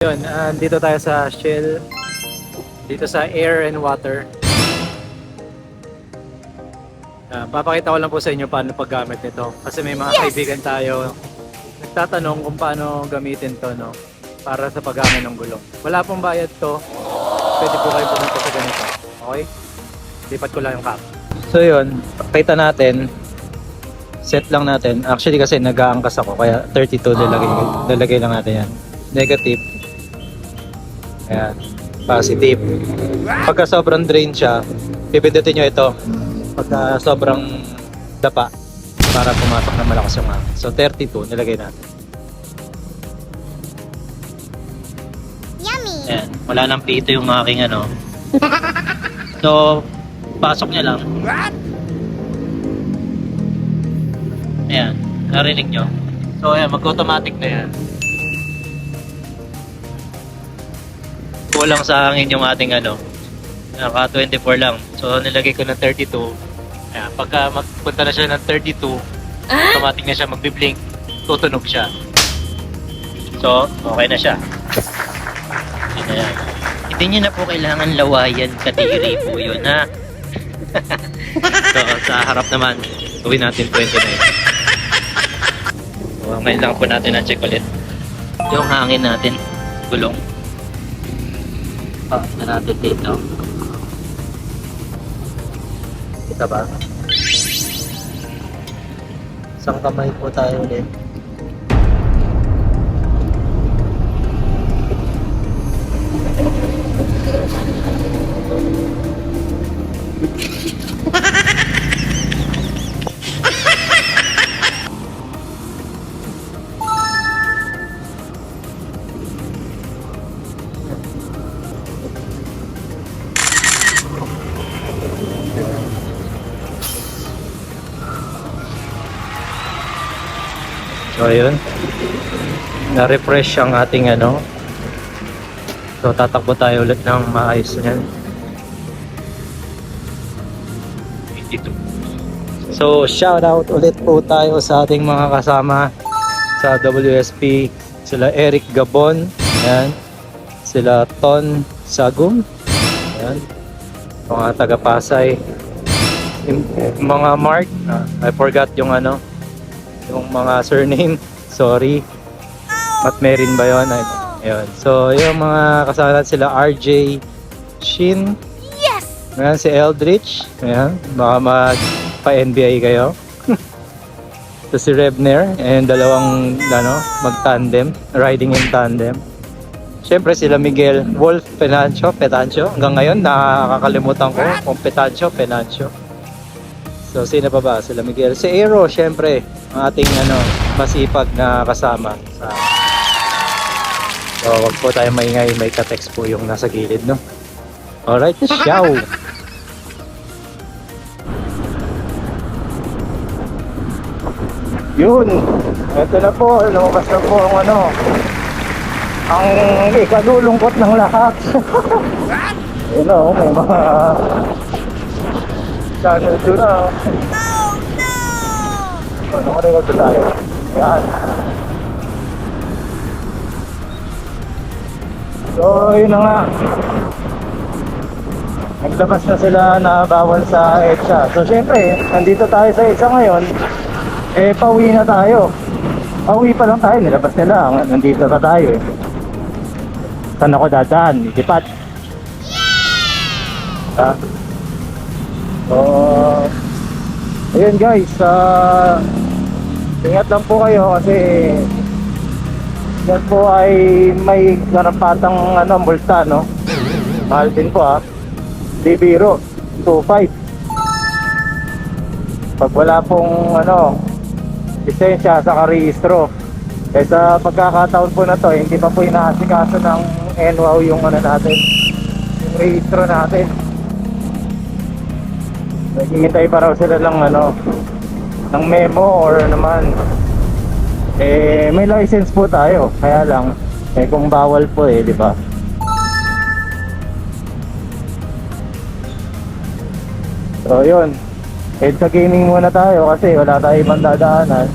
Yun, ah, dito tayo sa Shell. Dito sa Air and Water. Ah, papakita ko lang po sa inyo paano paggamit nito. Kasi may mga kaibigan tayo nagtatanong kung paano gamitin to, no? Para sa paggamit ng gulong. Wala pong bayad to. Pwede po kayo pumunta sa ganito. Okay? Lipat ko lang yung cap. So yun, pakita natin. Set lang natin. Actually kasi nag-aangkas ako kaya 32 nilagay, nilagay lang natin yan. Negative. Ayan. Positive. Pagka sobrang drain siya, pipindutin nyo ito. Pagka sobrang dapa, para pumasok na malakas yung hangin. So 32, nilagay natin. Yummy. Ayan. Wala nang pito yung aking ano. So, pasok niya lang. Ayan. Narinig nyo. So, ayan. Mag-automatic na yan. Kulang sa hangin yung ating ano. Naka 24 lang. So, nilagay ko ng 32. Ayan. Pagka magpunta na siya ng 32, automatic na siya magbiblink. Tutunog siya. So, okay na siya. Hindi na yan. Hindi nyo na po kailangan lawayan, kadiri po yun, ha? so, sa harap naman, gawin natin 29. So, ngayon lang po natin na-check ulit. Yung hangin natin, gulong. Pa, na natin dito. Kita ba? Isang kamay po tayo ulit. So ayun. Na-refresh ang ating ano. So tatakbo tayo ulit ng maayos niyan. 82. So shout out ulit po tayo sa ating mga kasama sa WSP. Sila Eric Gabon. Ayan. Sila Ton Sagum. Ayan. Mga taga Pasay. Mga Mark. ah, I forgot yung ano yung mga surname. Sorry. Matmerin ba yun? Ay, Ayun. So, yung mga kasama sila RJ Shin. Yes. Ayan, si Eldritch. Ayan. Baka mag pa-NBA kayo. so, si Rebner. And dalawang ano, mag-tandem. Riding in tandem. Siyempre sila Miguel Wolf Penancho, Petancho. Hanggang ngayon nakakalimutan ko kung Petancho, Penancho. So sino pa ba? Sila Miguel. Si Aero, syempre, ang ating ano, masipag na kasama. Sa... So wag po tayo maingay, may ka-text po yung nasa gilid, no? Alright, ciao! Yun! Ito na po, lumabas na po ang ano, ang ikalulungkot ng lahat. Na, oh, may mga channel doon na. Ka rin tayo? Yan. So, yun na nga. Naglabas na sila na bawal sa EDSA. So, syempre, nandito tayo sa EDSA ngayon. Eh, pauwi na tayo. Pauwi pa lang tayo. Nilabas nila. Nandito na tayo eh. Saan ako dadaan? Itipat. Ha? So, ayun guys, ah ingat lang po kayo kasi yan po ay may karapatang ano, multa, no? Mahal din po ah. Di biro, 2.5. Pag wala pong ano, lisensya sa karehistro. Eh sa pagkakataon po na to, hindi pa po inaasikaso ng NWOW yung ano natin, yung rehistro natin. Naghihintay pa raw sila ng ano, ng memo or ano naman eh may license po tayo. Kaya lang eh kung bawal po eh di ba? So yun. Eh sa gaming muna tayo kasi wala tayo ibang dadaanan.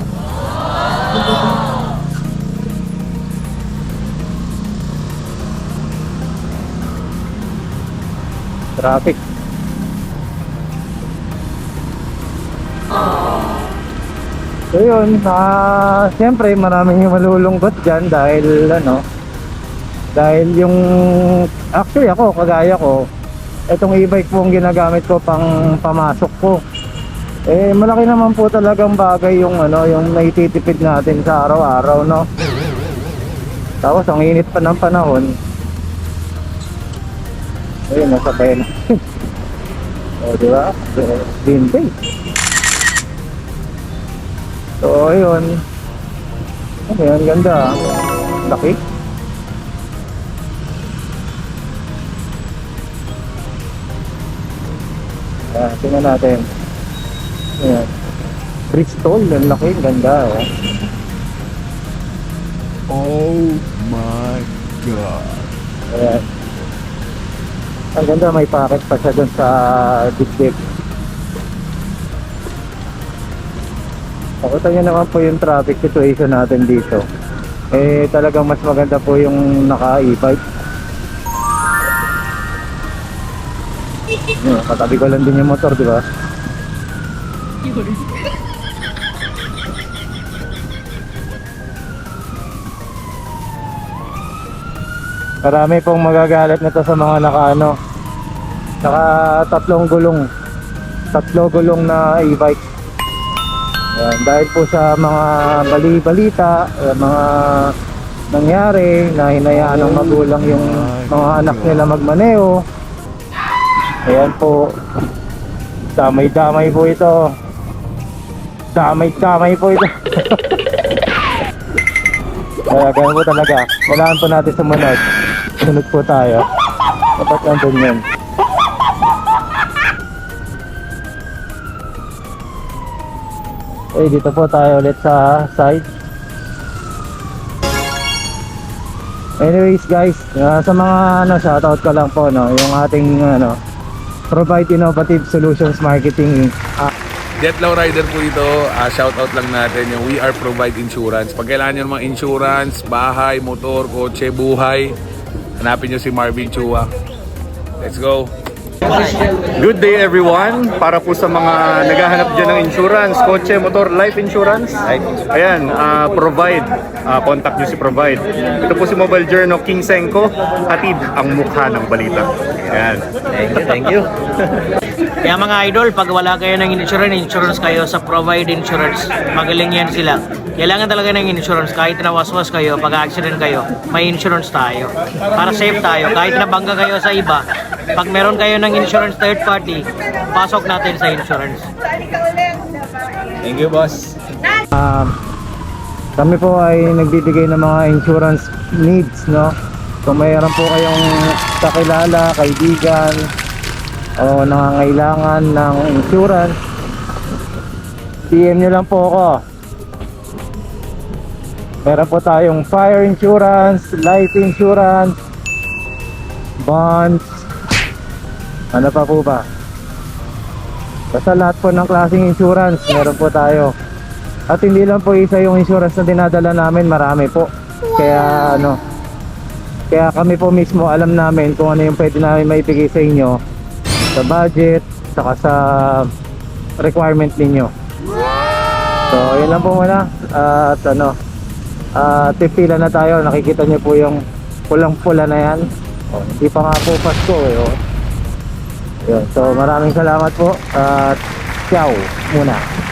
Traffic. So yun, ah, siyempre maraming malulungkot dyan dahil ano, dahil yung, actually ako, kagaya ko, itong e-bike po ang ginagamit ko pang pamasok ko. Eh, malaki naman po talagang bagay yung ano, yung naititipid natin sa araw-araw, no? Tapos ang init pa ng panahon. Ayun, nasa pena. o, di ba? Eh, Vintage. So, ayun. Ano yan, ganda. ah. Laki. Ayan, tingnan natin. Ayan. Bristol, ang laki, ang ganda. Oh. Oh my god. Ayan. Ang ganda, may packet pa siya dun sa dibdib. Pakita nyo naman po yung traffic situation natin dito. Eh, talagang mas maganda po yung naka-e-bike. Yun, katabi ko lang din yung motor, di ba? Marami pong magagalit nito sa mga naka-ano. Naka tatlong gulong. Tatlo gulong na e-bike. Ayan, dahil po sa mga bali-balita, eh, mga nangyari na hinayaan ng magulang yung mga anak nila magmaneo. Ayan po. Damay-damay po ito. Damay-damay po ito. Kaya ganun po talaga. Kailangan po natin sumunod. Sunod po tayo. Dapat nandun yun. Okay, dito po tayo ulit sa side. Anyways guys, ah, sa mga ano, shoutout ko lang po no, yung ating ano, Provide Innovative Solutions Marketing. Ah, Jetlaw Rider po ito, ah, shoutout lang natin yung We Are Provide Insurance. Pag kailangan nyo ng mga insurance, bahay, motor, kotse, buhay, hanapin nyo si Marvin Chua. Let's go! Good day everyone. Para po sa mga naghahanap dyan ng insurance, kotse, motor, life insurance. Ayan, ah, provide. Ah, contact nyo si provide. Ito po si Mobile Journal King Senko. Hatid ang mukha ng balita. Ayan. Thank you, thank you. Kaya mga idol, pag wala kayo ng insurance, insurance kayo sa Provide Insurance. Magaling yan sila. Kailangan talaga ng insurance. Kahit nawaswas kayo, pag accident kayo, may insurance tayo. Para safe tayo. Kahit nabangga kayo sa iba, pag meron kayo ng insurance third party, pasok natin sa insurance. Thank you, boss. Um, kami po ay nagbibigay ng mga insurance needs, no? Kung mayroon po kayong kakilala, kaibigan, o nangangailangan ng insurance, PM nyo lang po ako. Meron po tayong fire insurance, life insurance, bonds, ano pa po ba? Basta lahat po ng klaseng insurance, meron po tayo. At hindi lang po isa yung insurance na dinadala namin, marami po. Kaya ano, kaya kami po mismo alam namin kung ano yung pwede namin maibigay sa inyo sa budget, saka sa requirement ninyo. So, yun lang po muna. At ano, at pipila na tayo. Nakikita niyo po yung pulang-pula na yan. Oh, hindi pa nga po Pasko eh. Oh. Yun. So, maraming salamat po. At ciao muna.